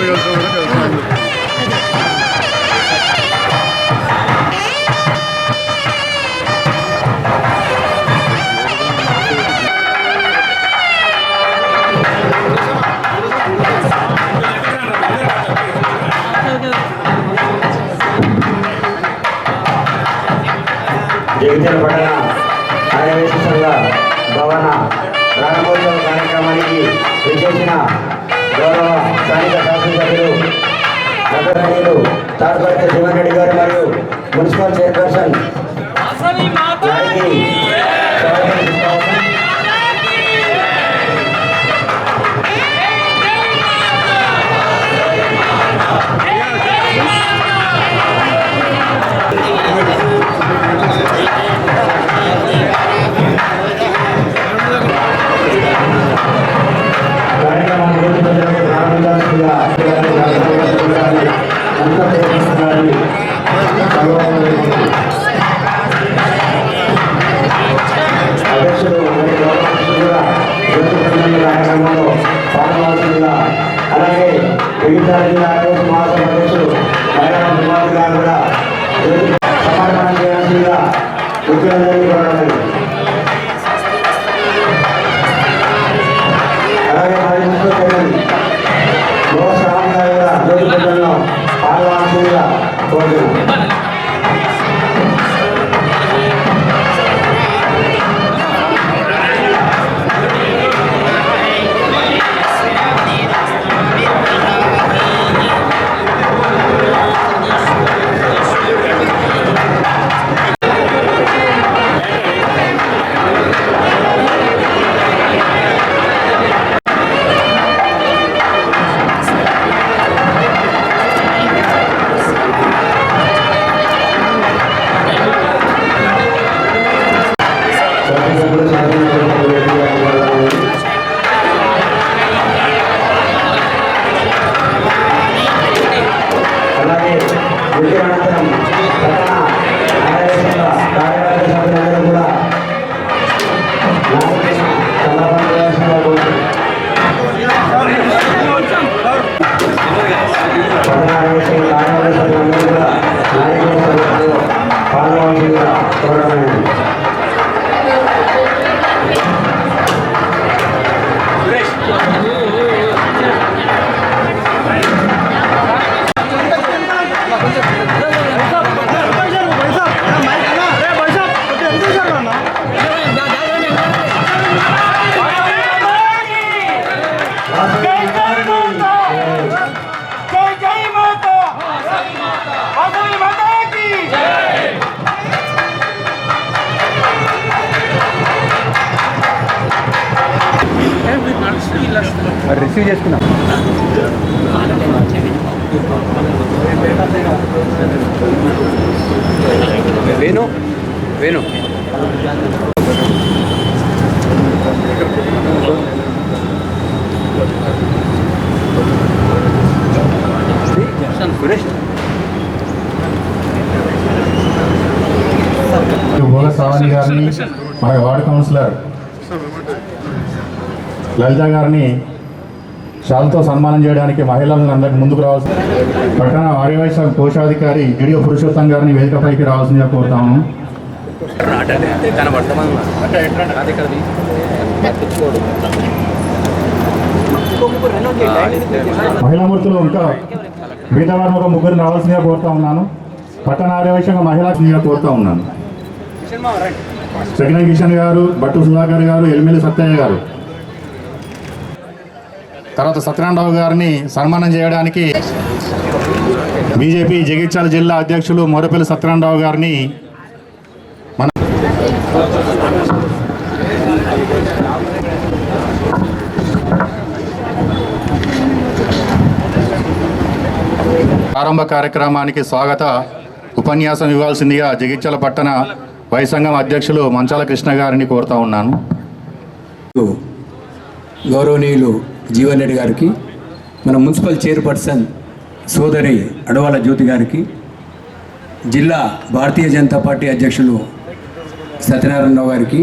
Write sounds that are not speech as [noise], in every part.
రకాల వ్యవసాయం కూడా వ్యవసాయం జగిత్యాల పట్టణ కార్యవేశ సంఘ భవన ప్రారంభోత్సవ కార్యక్రమానికి విచ్చేసిన గౌరవ స్థానిక శాసనసభ్యులు నగరనీయులు తాడుపర్తి జీవన్ రెడ్డి గారు మరియు మున్సిపల్ చైర్పర్సన్ అంతా గారిని మన వార్డు కౌన్సిలర్ లలిత గారిని షాల్తో సన్మానం చేయడానికి మహిళలను అందరికి ముందుకు రావాల్సి పట్టణ ఆర్యవైశ్య కోశాధికారి గిడియో పురుషోత్తం గారిని వేదికపైకి రావాల్సిందిగా కోరుతాము. మహిళామూర్తులు ఇంకా మిగతా వారిని ఒక ముగ్గురు రావాల్సిందిగా కోరుతా ఉన్నాను. పట్టణ ఆర్యవైశ్యంగా మహిళా కోరుతా ఉన్నాను. సెకండ్ కిషన్ గారు భట్టు సుధాకర్ గారు ఎల్మెల్లి సత్తయ్య గారు. తర్వాత సత్యనారాయణరావు గారిని సన్మానం చేయడానికి బీజేపీ జగిత్యాల జిల్లా అధ్యక్షులు మొరపల్లి సత్యనారాయణరావు గారిని మన ప్రారంభ కార్యక్రమానికి స్వాగత. ఉపన్యాసం ఇవ్వాల్సిందిగా జగిత్యాల పట్టణ వైసంఘం అధ్యక్షులు మంచాల కృష్ణ గారిని కోరుతా ఉన్నాను. గౌరవనీయులు జీవన్ రెడ్డి గారికి మన మున్సిపల్ చైర్పర్సన్ సోదరి అడవాల జ్యోతి గారికి జిల్లా భారతీయ జనతా పార్టీ అధ్యక్షులు సత్యనారాయణరావు గారికి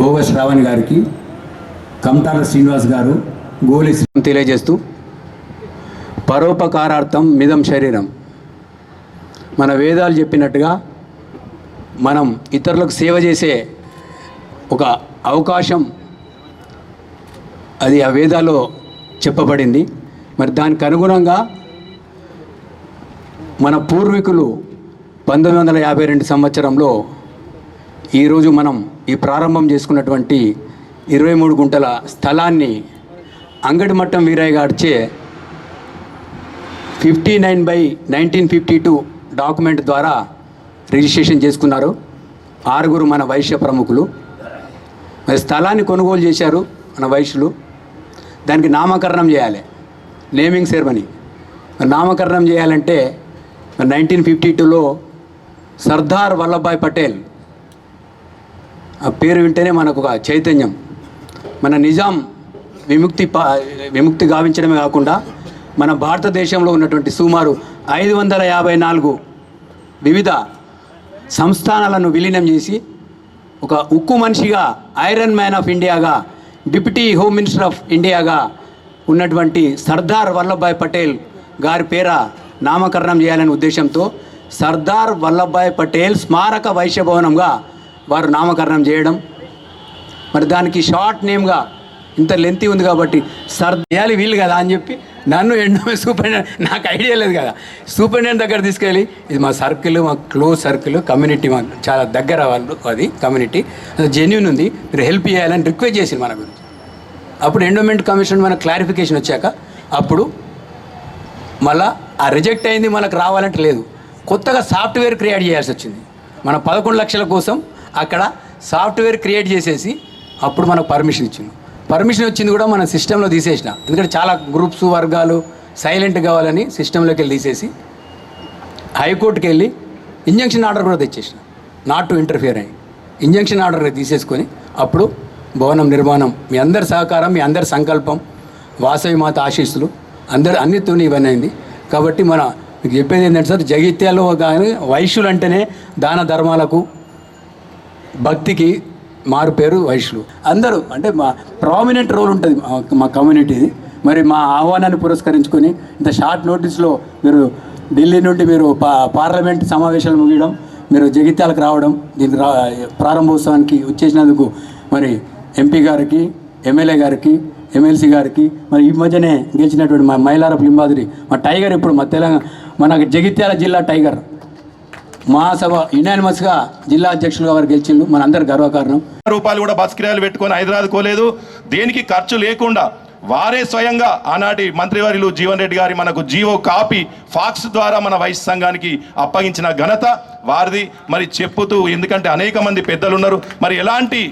భోగ శ్రావణ్ గారికి కమతాల శ్రీనివాస్ గారు గోలి తెలియజేస్తూ పరోపకారార్థం మిదం శరీరం. మన వేదాలు చెప్పినట్టుగా మనం ఇతరులకు సేవ చేసే ఒక అవకాశం అది ఆ వేదాల్లో చెప్పబడింది. మరి దానికి అనుగుణంగా మన పూర్వీకులు పంతొమ్మిది వందల యాభై రెండు సంవత్సరంలో ఈరోజు మనం ఈ ప్రారంభం చేసుకున్నటువంటి ఇరవై మూడు గుంటల స్థలాన్ని అంగడిమట్టం వీరయ్య గారిచే fifty nine by nineteen fifty two document ద్వారా రిజిస్ట్రేషన్ చేసుకున్నారు. ఆరుగురు మన వైశ్య ప్రముఖులు. మరి స్థలాన్ని కొనుగోలు చేశారు మన వైశ్యులు. దానికి నామకరణం చేయాలి. నేమింగ్ సెరమనీ నామకరణం చేయాలంటే నైన్టీన్ ఫిఫ్టీ టూలో సర్దార్ వల్లభాయ్ పటేల్ ఆ పేరు వింటేనే మనకు ఒక చైతన్యం. మన నిజాం విముక్తి పా విముక్తి గావించడమే కాకుండా మన భారతదేశంలో ఉన్నటువంటి సుమారు ఐదు వందల యాభై నాలుగు వివిధ సంస్థానాలను విలీనం చేసి ఒక ఉక్కు మనిషిగా ఐరన్ మ్యాన్ ఆఫ్ ఇండియాగా డిప్యూటీ హోమ్ మినిస్టర్ ఆఫ్ ఇండియాగా ఉన్నటువంటి సర్దార్ వల్లభాయ్ పటేల్ గారి పేర నామకరణం చేయాలనే ఉద్దేశంతో సర్దార్ వల్లభాయ్ పటేల్ స్మారక వైశ్య భవనంగా వారు నామకరణం చేయడం. మరి దానికి షార్ట్ నేమ్గా ఇంత లెంతీ ఉంది కాబట్టి సర్ చేయాలి వీలు కదా అని చెప్పి నన్ను ఎండో సూపరింటెండెంట్ నాకు ఐడియా లేదు కదా. సూపరింటెండెంట్ దగ్గర తీసుకెళ్ళి ఇది మా సర్కిల్ మా క్లోజ్ సర్కిల్ కమ్యూనిటీ మాకు చాలా దగ్గర వాళ్ళు అది కమ్యూనిటీ అది జెన్యున్ ఉంది మీరు హెల్ప్ చేయాలని రిక్వెస్ట్ చేసింది మన గురించి. అప్పుడు ఎండోమెంట్ కమిషన్ మన క్లారిఫికేషన్ వచ్చాక అప్పుడు మళ్ళా ఆ రిజెక్ట్ అయింది మనకు రావాలంటే లేదు. కొత్తగా సాఫ్ట్వేర్ క్రియేట్ చేయాల్సి వచ్చింది. మన పదకొండు లక్షల కోసం అక్కడ సాఫ్ట్వేర్ క్రియేట్ చేసేసి అప్పుడు మనకు పర్మిషన్ ఇచ్చింది పర్మిషన్ వచ్చింది కూడా మన సిస్టంలో తీసేసిన. ఎందుకంటే చాలా గ్రూప్స్ వర్గాలు సైలెంట్ కావాలని సిస్టంలోకి వెళ్ళి తీసేసి హైకోర్టుకి వెళ్ళి ఇంజంక్షన్ ఆర్డర్ కూడా తెచ్చేసిన. నాట్ టు ఇంటర్ఫియర్ అయ్యి ఇంజంక్షన్ ఆర్డర్ తీసేసుకొని అప్పుడు భవనం నిర్మాణం మీ అందరి సహకారం మీ అందరి సంకల్పం వాసవి మాత ఆశీస్సులు అందరు అన్నిత్వం ఇవన్నీ కాబట్టి మన మీకు చెప్పేది ఏంటంటే సార్ జగిత్యాలో కానీ వైశ్యులు అంటేనే దాన ధర్మాలకు భక్తికి మారు పేరు వైశ్యులు అందరూ అంటే మా ప్రామినెంట్ రోల్ ఉంటుంది మా- మా కమ్యూనిటీది మరి మా ఆహ్వానాన్ని పురస్కరించుకొని ఇంత షార్ట్ నోటీస్లో మీరు ఢిల్లీ నుండి మీరు పా పార్లమెంట్ సమావేశాలు ముగియడం మీరు జగిత్యాలకు రావడం దీని రా ప్రారంభోత్సవానికి వచ్చేసినందుకు మరి ఎంపీ గారికి ఎమ్మెల్యే గారికి ఎమ్మెల్సీ గారికి మరి ఈ మధ్యనే గెలిచినటువంటి మా మైలారపు లింబాదిరి మా టైగర్ ఇప్పుడు మా తెలంగాణ మన జగిత్యాల జిల్లా టైగర్. మహాసభ యునానిమస్గా జిల్లా అధ్యక్షులుగా వారు గెలిచిండు మన అందరి గర్వకారణం. రూపాయలు కూడా బస్ కిరాయిలు పెట్టుకొని హైదరాబాద్ కోలేదు దేనికి ఖర్చు లేకుండా వారే స్వయంగా ఆనాటి మంత్రివర్యులు జీవన్ రెడ్డి గారి మనకు జీవో కాపీ ఫాక్స్ ద్వారా మన వైస్ సంఘానికి అప్పగించిన ఘనత వారిది. మరి చెప్పుతూ ఎందుకంటే అనేక మంది పెద్దలు ఉన్నారు మరి ఎలాంటి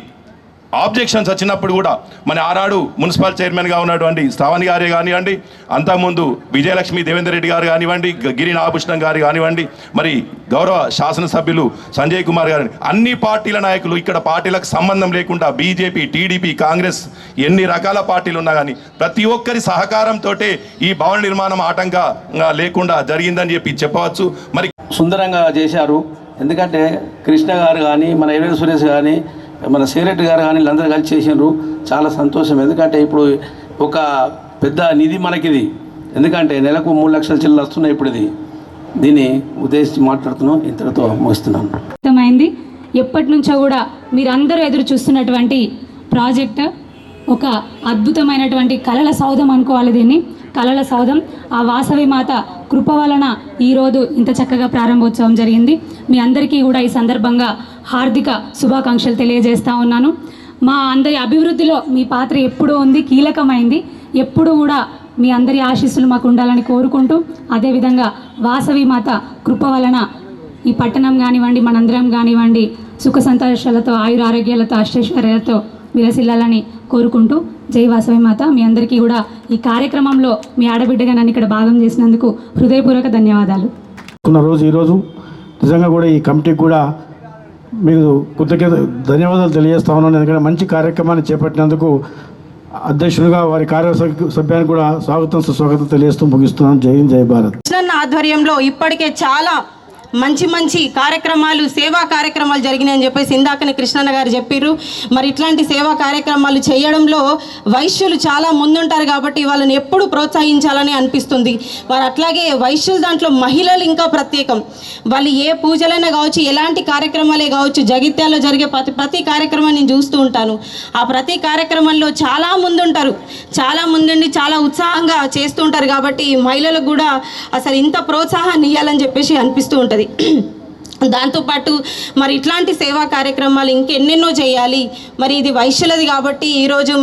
ఆబ్జెక్షన్స్ వచ్చినప్పుడు కూడా మన ఆనాడు మున్సిపల్ చైర్మన్గా ఉన్నటువంటి శ్రావణ్ గారే కానివ్వండి అంతకుముందు విజయలక్ష్మి దేవేందర్ రెడ్డి గారు కానివ్వండి గిరి నాభూషణం గారు కానివ్వండి మరి గౌరవ శాసనసభ్యులు సంజయ్ కుమార్ గారు అన్ని పార్టీల నాయకులు ఇక్కడ పార్టీలకు సంబంధం లేకుండా బీజేపీ టీడీపీ కాంగ్రెస్ ఎన్ని రకాల పార్టీలు ఉన్నా కానీ ప్రతి ఒక్కరి సహకారంతో ఈ భవన నిర్మాణం ఆటంకంగా లేకుండా జరిగిందని చెప్పి చెప్పవచ్చు. మరి సుందరంగా చేశారు. ఎందుకంటే కృష్ణ గారు కానీ మన ఎర్ర సురేష్ కానీ మన సిగరెట్ గారు కానీ వీళ్ళందరూ కలిసి చేసినారు. చాలా సంతోషం. ఎందుకంటే ఇప్పుడు ఒక పెద్ద నిధి మనకిది. ఎందుకంటే నెలకు మూడు లక్షల చిల్లర వస్తున్నాయి ఇప్పుడు ఇది. దీన్ని ఉద్దేశించి మాట్లాడుతున్నాం. ఇంతటితో ముగిస్తున్నాను. అర్థమైంది? ఎప్పటి నుంచో కూడా మీరందరూ ఎదురు చూస్తున్నటువంటి ప్రాజెక్ట్ ఒక అద్భుతమైనటువంటి కళల సౌధం అనుకోవాలి దీన్ని. కళల సౌధం ఆ వాసవి మాత కృప వలన ఈరోజు ఇంత చక్కగా ప్రారంభోత్సవం జరిగింది. మీ అందరికీ కూడా ఈ సందర్భంగా హార్దిక శుభాకాంక్షలు తెలియజేస్తూ ఉన్నాను. మా అందరి అభివృద్ధిలో మీ పాత్ర ఎప్పుడూ ఉంది కీలకమైంది. ఎప్పుడు కూడా మీ అందరి ఆశీస్సులు మాకు ఉండాలని కోరుకుంటూ అదేవిధంగా వాసవి మాత కృప వలన ఈ పట్టణం కానివ్వండి మనందరం కానివ్వండి సుఖ సంతోషాలతో ఆయుర ఆరోగ్యాలతో అష్టైశ్వర్యాలతో విలసిల్లాలని కోరుకుంటూ జై వాసవి మాత. మీ అందరికీ కూడా ఈ కార్యక్రమంలో మీ ఆడబిడ్డగా నన్ను ఇక్కడ భాగం చేసినందుకు హృదయపూర్వక ధన్యవాదాలు. ఉన్న రోజు ఈరోజు నిజంగా కూడా ఈ కమిటీకి కూడా మీకు కృతజ్ఞత ధన్యవాదాలు తెలియజేస్తా ఉన్నాను. ఎందుకంటే మంచి కార్యక్రమాన్ని చేపట్టినందుకు అధ్యక్షులుగా వారి కార్య సభ్యానికి కూడా స్వాగతం సుస్వాగతం తెలియజేస్తూ ముగిస్తున్నాను. జై హింద్ జై భారత్. ఆధ్వర్యంలో ఇప్పటికే చాలా మంచి మంచి కార్యక్రమాలు సేవా కార్యక్రమాలు జరిగినాయని చెప్పేసి ఇందాకనే కృష్ణన్న గారు చెప్పారు మరి ఇట్లాంటి సేవా కార్యక్రమాలు చేయడంలో వైశ్యులు చాలా ముందుంటారు కాబట్టి వాళ్ళని ఎప్పుడు ప్రోత్సహించాలని అనిపిస్తుంది. వారు అట్లాగే వైశ్యుల దాంట్లో మహిళలు ఇంకా ప్రత్యేకం. వాళ్ళు ఏ పూజలైనా కావచ్చు ఎలాంటి కార్యక్రమాలే కావచ్చు జగిత్యాలో జరిగే ప్రతి ప్రతి కార్యక్రమాన్ని నేను చూస్తూ ఉంటాను. ఆ ప్రతి కార్యక్రమంలో చాలా ముందుంటారు. చాలా ముందుండి చాలా ఉత్సాహంగా చేస్తూ ఉంటారు కాబట్టి మహిళలకు కూడా అసలు ఇంత ప్రోత్సాహాన్ని ఇవ్వాలని చెప్పేసి అనిపిస్తూ ఉంటుంది. దాంతోపాటు మరి ఇట్లాంటి సేవా కార్యక్రమాలు ఇంకెన్నెన్నో చేయాలి. మరి ఇది వైశ్యులది కాబట్టి ఈరోజు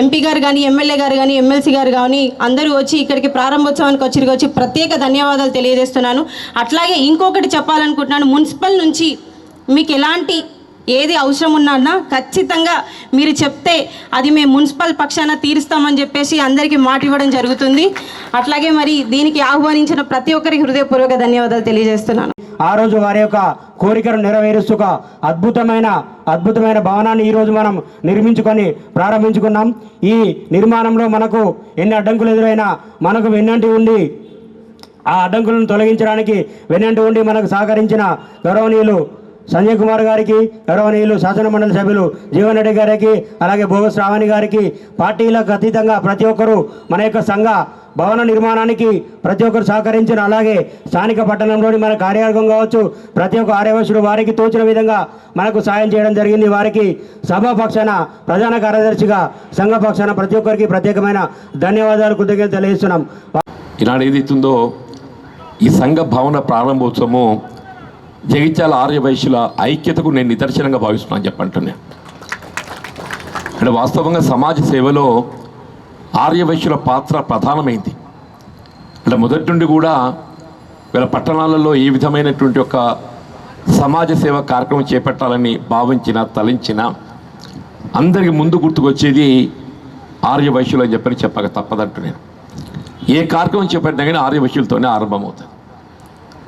ఎంపీ గారు కానీ ఎమ్మెల్యే గారు కానీ ఎమ్మెల్సీ గారు కానీ అందరూ వచ్చి ఇక్కడికి ప్రారంభోత్సవానికి వచ్చి వచ్చి ప్రత్యేక ధన్యవాదాలు తెలియజేస్తున్నాను. అట్లాగే ఇంకొకటి చెప్పాలనుకుంటున్నాను. మున్సిపల్ నుంచి మీకు ఎలాంటి ఏది అవసరం ఉన్నా ఖచ్చితంగా మీరు చెప్తే అది మేము మున్సిపల్ పక్షాన తీరుస్తామని చెప్పేసి అందరికీ మాట ఇవ్వడం జరుగుతుంది. అట్లాగే మరి దీనికి ఆహ్వానించిన ప్రతి ఒక్కరికి హృదయపూర్వక ధన్యవాదాలు తెలియజేస్తున్నాను. ఆ రోజు వారి యొక్క కోరికను నెరవేరుస్తూ అద్భుతమైన అద్భుతమైన భవనాన్ని ఈరోజు మనం నిర్మించుకొని ప్రారంభించుకున్నాం. ఈ నిర్మాణంలో మనకు ఎన్ని అడ్డంకులు ఎదురైనా మనకు వెన్నంటి ఉండి ఆ అడ్డంకులను తొలగించడానికి వెన్నంటి ఉండి మనకు సహకరించిన గౌరవనీయులు సంజయ్ కుమార్ గారికి గౌరవనీయులు శాసనమండలి సభ్యులు జీవన్రెడ్డి గారికి అలాగే భోగ గారికి పార్టీలకు అతీతంగా ప్రతి ఒక్కరూ మన యొక్క సంఘ భవన నిర్మాణానికి ప్రతి ఒక్కరు సహకరించిన అలాగే స్థానిక పట్టణంలోని మన కార్యవర్గం కావచ్చు ప్రతి ఒక్క ఆర్యవశుడు వారికి తోచిన విధంగా మనకు సాయం చేయడం జరిగింది. వారికి సభాపక్షాన ప్రధాన కార్యదర్శిగా సంఘ పక్షాన ప్రతి ఒక్కరికి ప్రత్యేకమైన ధన్యవాదాలు కృతజ్ఞతలు తెలియజేస్తున్నాం. ఈనాడు ఏదైతుందో ఈ సంఘ భవన ప్రారంభోత్సవము జగిత్యాల ఆర్య వైశ్యుల ఐక్యతకు నేను నిదర్శనంగా భావిస్తున్నాను చెప్పంటున్నా అంటే వాస్తవంగా సమాజ సేవలో ఆర్య వైశ్యుల పాత్ర ప్రధానమైంది. అంటే మొదటి నుండి కూడా వీళ్ళ పట్టణాలలో ఏ విధమైనటువంటి ఒక సమాజ సేవ కార్యక్రమం చేపట్టాలని భావించిన తలించిన అందరికి ముందు గుర్తుకొచ్చేది ఆర్య వైశ్యులు అని చెప్పని చెప్పక తప్పదంటు నేను ఏ కార్యక్రమం చేపట్టినా కానీ ఆర్య వైశ్యులతోనే ఆరంభమవుతుంది.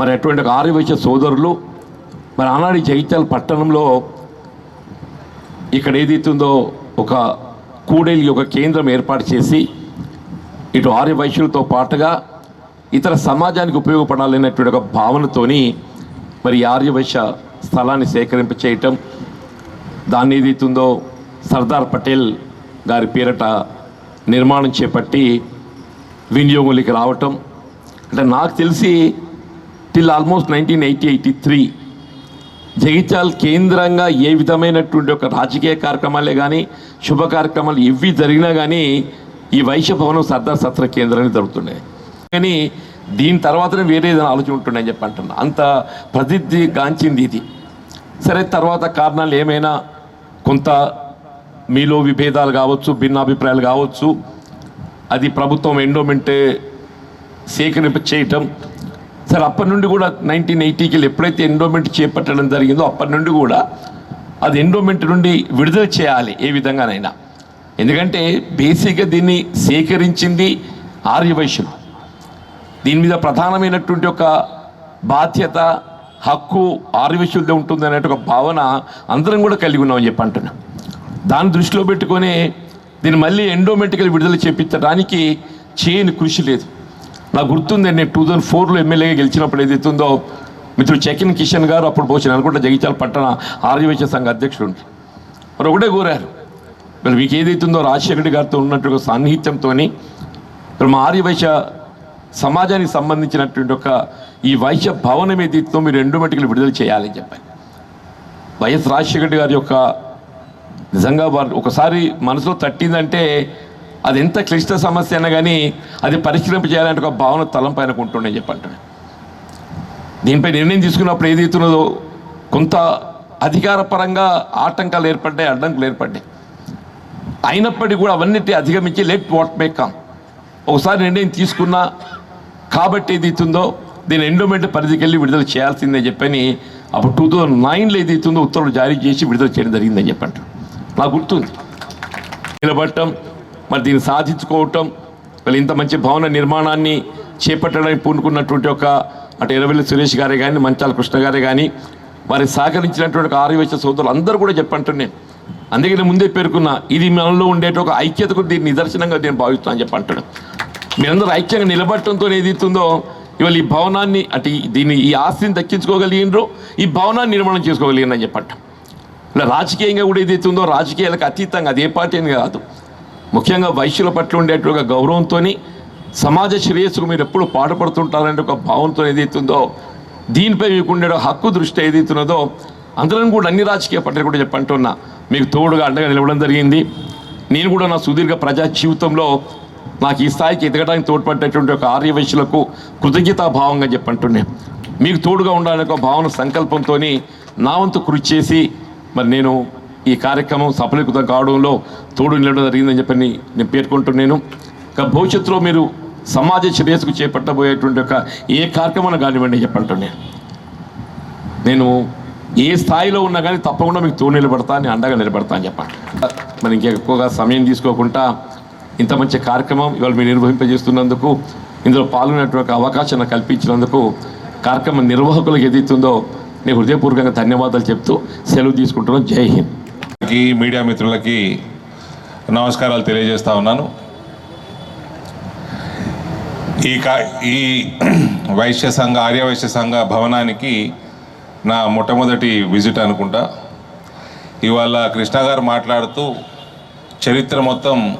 మరి అటువంటి ఆర్యవైశ్య సోదరులు మరి ఆనాడు ఈ జగిత్యాల పట్టణంలో ఇక్కడ ఏదైతుందో ఒక కూడేలి ఒక కేంద్రం ఏర్పాటు చేసి ఇటు ఆర్యవైశ్యులతో పాటుగా ఇతర సమాజానికి ఉపయోగపడాలనేటువంటి ఒక భావనతోని మరి ఆర్యవైశ్య ఆర్య స్థలాన్ని సేకరింప చేయటం దాన్ని ఏదైతుందో సర్దార్ పటేల్ గారి పేరట నిర్మాణం చేపట్టి వినియోగంలోకి రావటం. అంటే నాకు తెలిసి till almost nineteen eighty eighty three Jagtial కేంద్రంగా ఏ విధమైనటువంటి ఒక రాజకీయ కార్యక్రమాలే కానీ శుభ కార్యక్రమాలు ఇవి జరిగినా కానీ ఈ వైశ్య భవనం సర్దార్ సత్ర కేంద్రాన్ని జరుగుతున్నాయి కానీ దీని తర్వాతనే వేరే ఏదైనా ఆలోచన ఉంటుండే అని చెప్పి అంటున్నా. అంత ప్రసిద్ధి గాంచింది ఇది. సరే తర్వాత కారణాలు ఏమైనా? కొంత మీలో విభేదాలు కావచ్చు భిన్నాభిప్రాయాలు కావచ్చు. అది ప్రభుత్వం ఎండోమెంట్ సేకరింప చేయటం సరే అప్పటి నుండి కూడా నైన్టీన్ ఎయిటీకి ఎప్పుడైతే ఎండోమెంట్ చేపట్టడం జరిగిందో అప్పటి నుండి కూడా అది ఎండోమెంట్ నుండి విడుదల చేయాలి ఏ విధంగానైనా. ఎందుకంటే బేసిక్గా దీన్ని సేకరించింది ఆర్యవైశ్యులు దీని మీద ప్రధానమైనటువంటి ఒక బాధ్యత హక్కు ఆర్యవైశ్యులదే ఉంటుంది అనే ఒక భావన అందరం కూడా కలిగి ఉన్నామని చెప్పి అంటున్నాం. దాన్ని దృష్టిలో పెట్టుకొని దీన్ని మళ్ళీ ఎండోమెంటికల్ విడుదల చేపించడానికి చేయని కృషి లేదు. నాకు గుర్తుంది నేను టూ థౌజండ్ ఫోర్లో ఎమ్మెల్యేగా గెలిచినప్పుడు ఏదైతే ఉందో మిత్రుడు చకిన్ కిషన్ గారు అప్పుడు పోసిన అనుకుంటా జగిత్యాల పట్టణ ఆర్యవైశ్య సంఘ అధ్యక్షుడు. మరి ఒకటే కోరారు. మరి మీకు ఏదైతుందో రాజశేఖర గారితో ఉన్నట్టు సాన్నిహిత్యంతో మరి మా ఆర్యవైశ్య సమాజానికి సంబంధించినటువంటి ఒక ఈ వైశ్య భవనం ఏదైతుందో మీరు ఎండోమెటికల్ విడుదల చేయాలని చెప్పారు. వైఎస్ రాజశేఖర గారి యొక్క నిజంగా వారు ఒకసారి మనసులో తట్టిందంటే అది ఎంత క్లిష్ట సమస్య అయినా కానీ అది పరిష్కరింప చేయాలంటే ఒక భావన తలంపైన ఉంటుండే చెప్పంటాడు. దీనిపై నిర్ణయం తీసుకున్నప్పుడు ఏదైతున్నదో కొంత అధికారపరంగా ఆటంకాలు ఏర్పడ్డాయి అడ్డంకులు ఏర్పడ్డాయి. అయినప్పటికీ కూడా అవన్నిటి అధిగమించి లెట్ వాట్ మే కమ్ ఒకసారి నిర్ణయం తీసుకున్నా కాబట్టి ఏది ఇస్తుందో దీని ఎండోమెంట్ పరిధికి వెళ్ళి విడుదల చేయాల్సిందే చెప్పని అప్పుడు టూ థౌజండ్ నైన్లో ఏది ఇస్తుందో ఉత్తర్వులు జారీ చేసి విడుదల చేయడం జరిగిందని చెప్పంటారు నాకు గుర్తుంది. నిలబడటం మరి దీన్ని సాధించుకోవటం మరి ఇంత మంచి భవన నిర్మాణాన్ని చేపట్టడానికి పూనుకున్నటువంటి ఒక అటు ఎరవెల్లి సురేష్ గారే కానీ మంచాల కృష్ణ గారే కానీ వారి సహకరించినటువంటి ఒక ఆర్యవేశ సోదరులు అందరూ కూడా చెప్పంటున్నాను అందుకే నేను ముందే పేర్కొన్నా ఇది మనలో ఉండేట ఒక ఐక్యతకు దీన్ని నిదర్శనంగా నేను భావిస్తున్నాను అని మీరందరూ ఐక్యంగా నిలబడటంతో ఏదైతుందో ఇవాళ ఈ భవనాన్ని అటు ఈ- దీన్ని ఈ ఆస్తిని దక్కించుకోగలిగినరు ఈ భవనాన్ని నిర్మాణం చేసుకోగలిగిన అని చెప్పంట. ఇలా రాజకీయంగా కూడా ఏదైతుందో ఉందో రాజకీయాలకు అతీతంగా అది ఏ పార్టీ అని కాదు. ముఖ్యంగా వైశ్యుల పట్ల ఉండేటువంటి ఒక గౌరవంతో సమాజ శ్రేయస్సుకు మీరు ఎప్పుడు పాటుపడుతుంటారనే ఒక భావంతో ఏదైతుందో దీనిపై మీకు ఉండే హక్కు దృష్టి ఏదైతున్నదో అందరం కూడా అన్ని రాజకీయ పార్టీలు కూడా చెప్పంటున్నా. మీకు తోడుగా అండగా నిలవడం జరిగింది. నేను కూడా నా సుదీర్ఘ ప్రజా జీవితంలో నాకు ఈ స్థాయికి ఎదగడానికి తోడ్పడేటువంటి ఒక ఆర్యవైశ్యులకు కృతజ్ఞతాభావంగా చెప్పంటున్నాను మీకు తోడుగా ఉండాలనే ఒక భావన సంకల్పంతో నా వంతు కృషి చేసి మరి నేను ఈ కార్యక్రమం సఫలీకృతం కావడంలో తోడు నిలవడం జరిగిందని చెప్పని నేను పేర్కొంటున్నాను. ఇంకా భవిష్యత్తులో మీరు సమాజ శ్రేయస్సుకు చేపట్టబోయేటువంటి ఒక ఏ కార్యక్రమాన్ని కానివ్వండి చెప్పంటున్నాను నేను ఏ స్థాయిలో ఉన్నా కానీ తప్పకుండా మీకు తోడు నిలబడతా అని అండగా నిలబడతా అని చెప్పండి మరి ఇంకెక్కువగా సమయం తీసుకోకుండా ఇంత మంచి కార్యక్రమం ఇవాళ మీరు నిర్వహింపజేస్తున్నందుకు ఇందులో పాల్గొనేటువంటి అవకాశం కల్పించినందుకు కార్యక్రమ నిర్వాహకులకు ఏదైతుందో నేను హృదయపూర్వకంగా ధన్యవాదాలు చెప్తూ సెలవు తీసుకుంటున్నాను. జై హింద్. మీడియా మిత్రులకి నమస్కారాలు తెలియజేస్తా ఉన్నాను. ఈ కా ఈ [clears throat] వైశ్య సంఘ ఆర్య వైశ్య సంఘ భవనానికి నా మొట్టమొదటి విజిట్ అనుకుంటా. ఇవాళ కృష్ణ గారు మాట్లాడుతూ చరిత్ర మొత్తం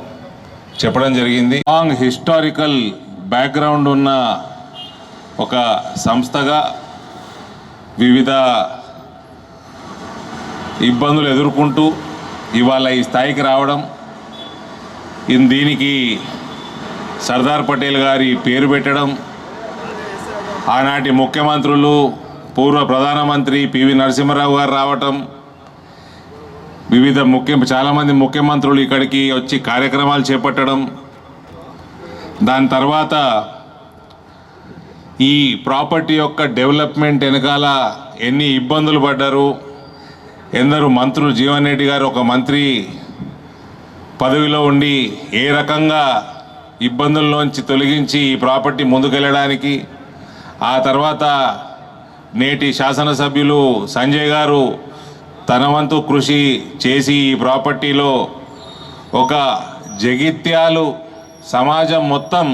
చెప్పడం జరిగింది. లాంగ్ హిస్టారికల్ బ్యాక్గ్రౌండ్ ఉన్న ఒక సంస్థగా వివిధ ఇబ్బందులు ఎదుర్కొంటూ ఇవాళ ఈ స్థాయికి రావడం ఇన్ దీనికి సర్దార్ పటేల్ గారి పేరు పెట్టడం ఆనాటి ముఖ్యమంత్రులు పూర్వ ప్రధానమంత్రి పివి నరసింహారావు గారు రావటం వివిధ ముఖ్య చాలామంది ముఖ్యమంత్రులు ఇక్కడికి వచ్చి కార్యక్రమాలు చేపట్టడం దాని తర్వాత ఈ ప్రాపర్టీ యొక్క డెవలప్మెంట్ వెనకాల ఎన్ని ఇబ్బందులు పడ్డారు ఎందరు మంత్రులు జీవన్ రెడ్డి గారు ఒక మంత్రి పదవిలో ఉండి ఏ రకంగా ఇబ్బందుల్లోంచి తొలగించి ఈ ప్రాపర్టీ ముందుకెళ్ళడానికి ఆ తర్వాత నేటి శాసనసభ్యులు సంజయ్ గారు తన వంతు కృషి చేసి ఈ ప్రాపర్టీలో ఒక జగిత్యాలు సమాజం మొత్తం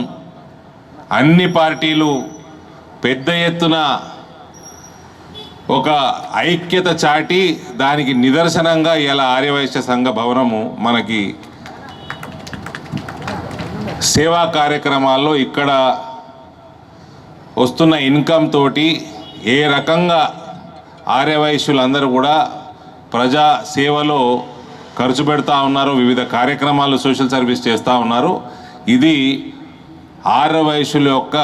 అన్ని పార్టీలు పెద్ద ఎత్తున ఒక ఐక్యత చాటి దానికి నిదర్శనంగా ఇలా ఆర్యవైశ్య సంఘ భవనము మనకి సేవా కార్యక్రమాల్లో ఇక్కడ వస్తున్న ఇన్కమ్ తోటి ఏ రకంగా ఆర్యవైశ్యులందరూ కూడా ప్రజా సేవలో ఖర్చు పెడతా ఉన్నారు వివిధ కార్యక్రమాలు సోషల్ సర్వీస్ చేస్తూ ఉన్నారు. ఇది ఆర్యవైశ్యుల యొక్క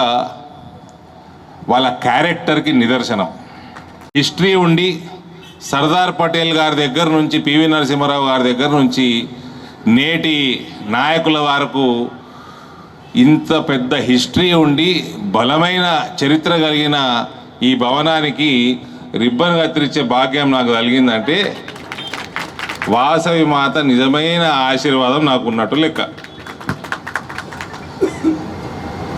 వాళ్ళ క్యారెక్టర్కి నిదర్శనం. హిస్టరీ ఉండి సర్దార్ పటేల్ గారి దగ్గర నుంచి పివి నరసింహారావు గారి దగ్గర నుంచి నేటి నాయకుల వరకు ఇంత పెద్ద హిస్టరీ ఉండి బలమైన చరిత్ర కలిగిన ఈ భవనానికి రిబ్బన్ కత్తిరించే భాగ్యం నాకు కలిగిందంటే వాసవి మాత నిజమైన ఆశీర్వాదం నాకు ఉన్నట్టు లెక్క.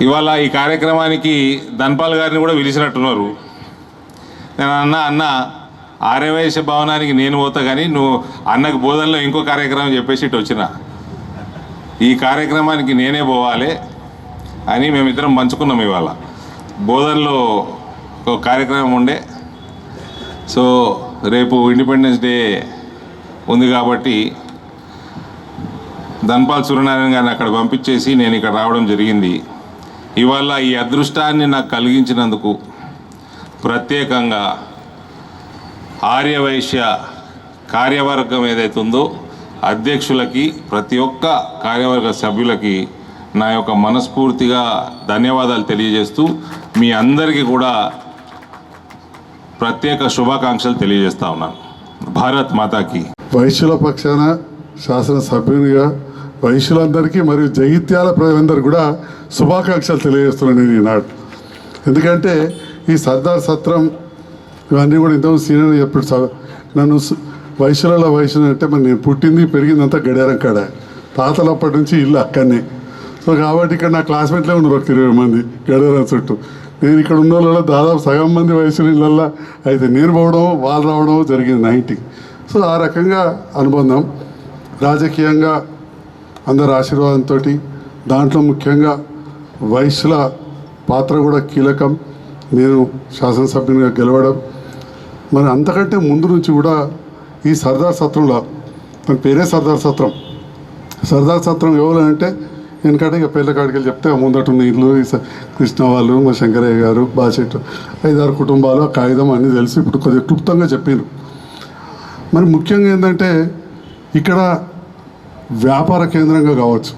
ఇవాళ ఈ కార్యక్రమానికి ధన్పాల్ గారిని కూడా పిలిచినట్టున్నారు. నేను అన్న అన్న ఆర్యవైశ్య భవనానికి నేను పోతా కానీ నువ్వు అన్నకు బోధనలో ఇంకో కార్యక్రమం చెప్పేసి ఇటు వచ్చిన. ఈ కార్యక్రమానికి నేనే పోవాలి అని మేమిద్దరం పంచుకున్నాం ఇవాళ. బోధనలో ఒక కార్యక్రమం ఉండే. సో రేపు ఇండిపెండెన్స్ డే ఉంది కాబట్టి ధన్పాల్ సూర్యనారాయణ గారిని అక్కడ పంపించేసి నేను ఇక్కడ రావడం జరిగింది. ఇవాళ ఈ అదృష్టాన్ని నాకు కలిగించినందుకు ప్రత్యేకంగా ఆర్యవైశ్య కార్యవర్గం ఏదైతే ఉందో అధ్యక్షులకి ప్రతి ఒక్క కార్యవర్గ సభ్యులకి నా యొక్క మనస్ఫూర్తిగా ధన్యవాదాలు తెలియజేస్తూ మీ అందరికీ కూడా ప్రత్యేక శుభాకాంక్షలు తెలియజేస్తా ఉన్నాను. భారత్ మాతాకి. వైశ్యుల పక్షాన శాసనసభ్యునిగా వైశ్యులందరికీ మరియు జగిత్యాల ప్రజలందరూ కూడా శుభాకాంక్షలు తెలియజేస్తున్నాను నేను ఈనాడు ఎందుకంటే ఈ సర్దార్ సత్రం ఇవన్నీ కూడా ఇంతకుముందు సీనియర్ చెప్పాడు స- నన్ను వయసులలో వయసు అంటే మరి నేను పుట్టింది పెరిగిందంతా గడియారం కాడ. తాతలప్పటి నుంచి ఇల్లు అక్కడనే. సో కాబట్టి ఇక్కడ నా క్లాస్మేట్లే ఉన్నారు ఒక ఇరవై మంది గడియారం చుట్టూ. నేను ఇక్కడ ఉన్న వాళ్ళలో దాదాపు సగం మంది వయసుల ఇళ్ళల్లో అయితే నేను పోవడం వాళ్ళు రావడం జరిగింది నైన్టీ. సో ఆ రకంగా అనుబంధం రాజకీయంగా అందరి ఆశీర్వాదంతో దాంట్లో ముఖ్యంగా వయసుల పాత్ర కూడా కీలకం. నేను శాసనసభ్యునిగా గెలవడం మరి అంతకంటే ముందు నుంచి కూడా ఈ సర్దార్ సత్రంలో మన పేరే సర్దార్ సత్రం. సర్దార్ సత్రం ఎవరంటే అంటే ఇక పెళ్ళకాడికి వెళ్ళి చెప్తే ముందట ఉన్న ఇల్లు ఈ స- కృష్ణ వాళ్ళు మా శంకరయ్య గారు బాచెట్టు ఐదారు కుటుంబాలు ఆ కాగితం అన్నీ తెలిసి ఇప్పుడు కొద్దిగా క్లుప్తంగా చెప్పారు మరి ముఖ్యంగా ఏంటంటే ఇక్కడ వ్యాపార కేంద్రంగా కావచ్చు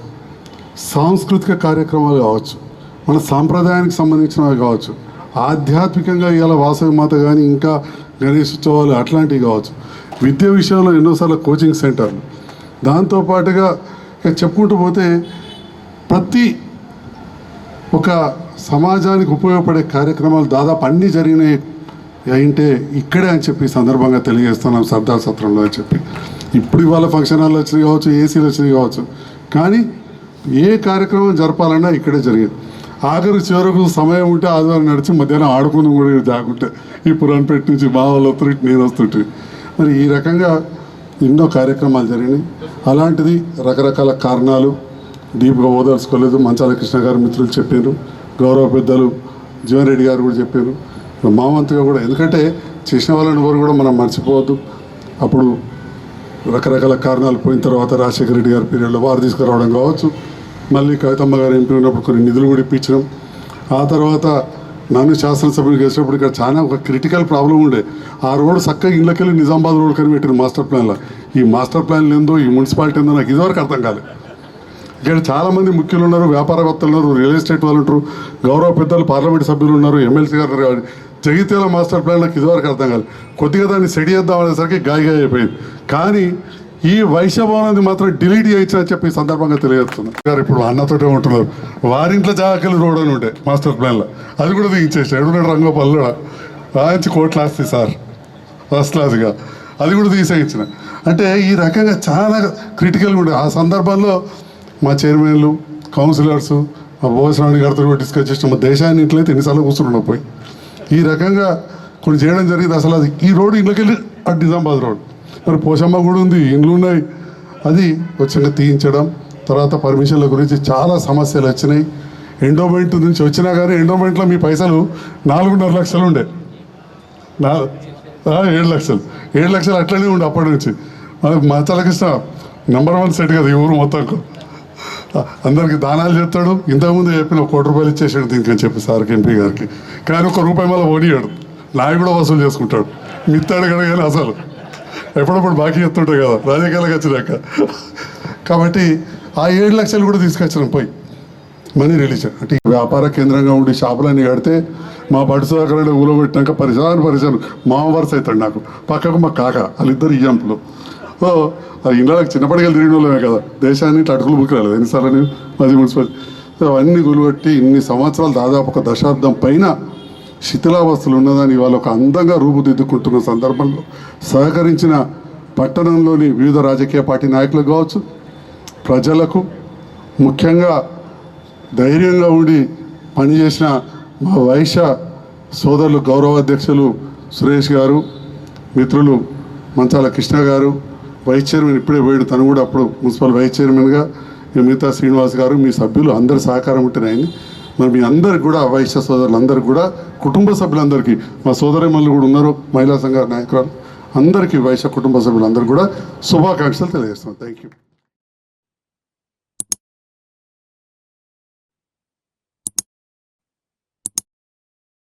సాంస్కృతిక కార్యక్రమాలు కావచ్చు మన సాంప్రదాయానికి సంబంధించినవి కావచ్చు ఆధ్యాత్మికంగా ఇవాళ వాసవి మాత కానీ ఇంకా గణేష్ ఉత్సవాలు అట్లాంటివి కావచ్చు. విద్య విషయంలో ఎన్నోసార్లు కోచింగ్ సెంటర్లు. దాంతోపాటుగా ఇక చెప్పుకుంటూ పోతే ప్రతి ఒక సమాజానికి ఉపయోగపడే కార్యక్రమాలు దాదాపు అన్నీ జరిగినాయి. అయింటే ఇక్కడే అని చెప్పి సందర్భంగా తెలియజేస్తున్నాం సర్దార్ సత్రంలో అని చెప్పి. ఇప్పుడు ఇవాళ ఫంక్షన్ హాల్లో వచ్చినాయి కావచ్చు ఏసీలు వచ్చినాయి కావచ్చు. కానీ ఏ కార్యక్రమం జరపాలన్నా ఇక్కడే జరిగేది. ఆఖరి చివరకు సమయం ఉంటే ఆదివారం నడిచి మధ్యాహ్నం ఆడుకుని కూడా దాకుంటే ఈ పురాణపేట నుంచి మా వాళ్ళు వస్తుంటే నేను వస్తుంటే. మరి ఈ రకంగా ఎన్నో కార్యక్రమాలు జరిగినాయి. అలాంటిది రకరకాల కారణాలు డీప్గా ఓదార్చుకోలేదు. మంచాల కృష్ణ గారు మిత్రులు చెప్పారు. గౌరవ పెద్దలు జీవన్ రెడ్డి గారు కూడా చెప్పారు. మావంతుగా కూడా. ఎందుకంటే చేసిన వాళ్ళని ఎవరు కూడా మనం మర్చిపోవద్దు. అప్పుడు రకరకాల కారణాలు పోయిన తర్వాత రాజశేఖర రెడ్డి గారి పీరియడ్లో వారు తీసుకురావడం కావచ్చు. మళ్ళీ కవితమ్మ గారు ఎంపీ ఉన్నప్పుడు కొన్ని నిధులు కూడా ఇప్పించడం. ఆ తర్వాత నన్ను శాసనసభ్యులు చేసినప్పుడు ఇక్కడ చాలా ఒక క్రిటికల్ ప్రాబ్లం ఉండే. ఆ రోడ్డు చక్కగా ఇళ్ళకెళ్ళి నిజామాబాద్ రోడ్ కనిపెట్టింది మాస్టర్ ప్లాన్లో. ఈ మాస్టర్ ప్లాన్ ఏందో ఈ మున్సిపాలిటీ ఏందో నాకు ఇదివరకు అర్థం కాలేదు ఇక్కడ చాలామంది ముఖ్యులు ఉన్నారు వ్యాపారవేత్తలు ఉన్నారు రియల్ ఎస్టేట్ వాళ్ళు ఉంటారు గౌరవ పెద్దలు పార్లమెంట్ సభ్యులు ఉన్నారు ఎమ్మెల్సీ గారు ఉన్నారు. జగిత్యాల మాస్టర్ ప్లాన్ నాకు ఇదివరకు అర్థం కాలేదు కొద్దిగా దాన్ని సెడి చేద్దాం అనేసరికి గాయగా అయిపోయింది కానీ ఈ వైశ్యభవనాన్ని మాత్రం డిలీట్ చేయొచ్చని చెప్పి సందర్భంగా తెలియజేస్తున్నారు గారు ఇప్పుడు అన్నతోటే ఉంటున్నారు. వారింట్లో జాగ్రత్తలు రోడ్ అని ఉండే మాస్టర్ ప్లాన్లో. అది కూడా దిగించేసి ఎడున్నాడు కూడా రాయించి కోట్లు ఆస్తి సార్. ఫస్ట్ క్లాస్గా. అది కూడా తీసేయించిన. అంటే ఈ రకంగా చాలా క్రిటికల్గా ఉండే. ఆ సందర్భంలో మా చైర్మన్లు కౌన్సిలర్స్ మా భోజనాన్ని గారితో కూడా డిస్కస్ చేసిన మా దేశాన్ని ఇంట్లయితే ఎన్నిసార్లు కూర్చున్నాం పోయి. ఈ రకంగా కొన్ని చేయడం జరిగింది. అసలు అది ఈ రోడ్డు ఇంట్లోకి వెళ్ళి అటు నిజామాబాద్ రోడ్ మరి పోషమ్మ కూడా ఉంది ఇండ్లు ఉన్నాయి. అది వచ్చాక తీయించడం తర్వాత పర్మిషన్ల గురించి చాలా సమస్యలు వచ్చినాయి. ఎండోమెంట్ నుంచి వచ్చినా కానీ ఎండోమెంట్లో మీ పైసలు నాలుగున్నర లక్షలు ఉండే. నా ఏడు లక్షలు. ఏడు లక్షలు అట్లనే ఉండే అప్పటి నుంచి. మనకు మచ్చల నెంబర్ వన్ సెట్ కదా ఈ ఊరు మొత్తం. అందరికి దానాలు చెప్తాడు. ఇంతకుముందు చెప్పిన కోటి రూపాయలు ఇచ్చేసాడు దీనికి అని చెప్పి సార్కి ఎంపీ గారికి. కానీ ఒక రూపాయి మళ్ళీ ఓడియాడు నాయ కూడా వసూలు చేసుకుంటాడు. మిత్తాడు కదా కానీ అసలు. ఎప్పుడప్పుడు బాకీ ఎత్తుంటాయి కదా రాజకీయాలకు వచ్చినాక. కాబట్టి ఆ ఏడు లక్షలు కూడా తీసుకొచ్చినాం పోయి. మనీ రిలీజ్ అంటే వ్యాపార కేంద్రంగా ఉండి షాపులన్నీ కడితే మా బడుసాకర ఊలో పెట్టినాక పరిశాన్ పరిశాన్ మా వరుస అవుతాడు నాకు. పక్కకు మా కాక వాళ్ళిద్దరు ఇయ్యంపులు ఓ అది ఇండ్లకు చిన్నప్పటికెళ్ళి తిరిగిన వాళ్ళమే కదా. దేశాన్ని ఇట్లా అటుకులు బుక్కరాలేదు ఎన్నిసార్లు మాది మున్సిపాలిటీ అవన్నీ గులుగొట్టి ఇన్ని సంవత్సరాలు దాదాపు ఒక దశాబ్దం పైన శిథిలావస్థలు ఉన్నదని ఇవాళ ఒక అందంగా రూపుదిద్దుకుంటున్న సందర్భంలో సహకరించిన పట్టణంలోని వివిధ రాజకీయ పార్టీ నాయకులకు కావచ్చు ప్రజలకు ముఖ్యంగా ధైర్యంగా ఉండి పనిచేసిన మా వైశ్య సోదరులు గౌరవాధ్యక్షులు సురేష్ గారు మిత్రులు మంచాల కృష్ణ గారు వైస్ చైర్మన్ ఇప్పుడే పోయాడు. తను కూడా అప్పుడు మున్సిపల్ వైస్ చైర్మన్గా మిగతా శ్రీనివాస్ గారు మీ సభ్యులు అందరి సహకారం ఉంటేనాయని మరి మీ అందరికి కూడా వైశ్య సోదరులందరికీ కూడా కుటుంబ సభ్యులందరికీ మా సోదరిమల్లు కూడా ఉన్నారు మహిళా సంఘ నాయకురాలు అందరికీ వైశ్య కుటుంబ సభ్యులందరికీ కూడా శుభాకాంక్షలు తెలియజేస్తున్నాం. Thank you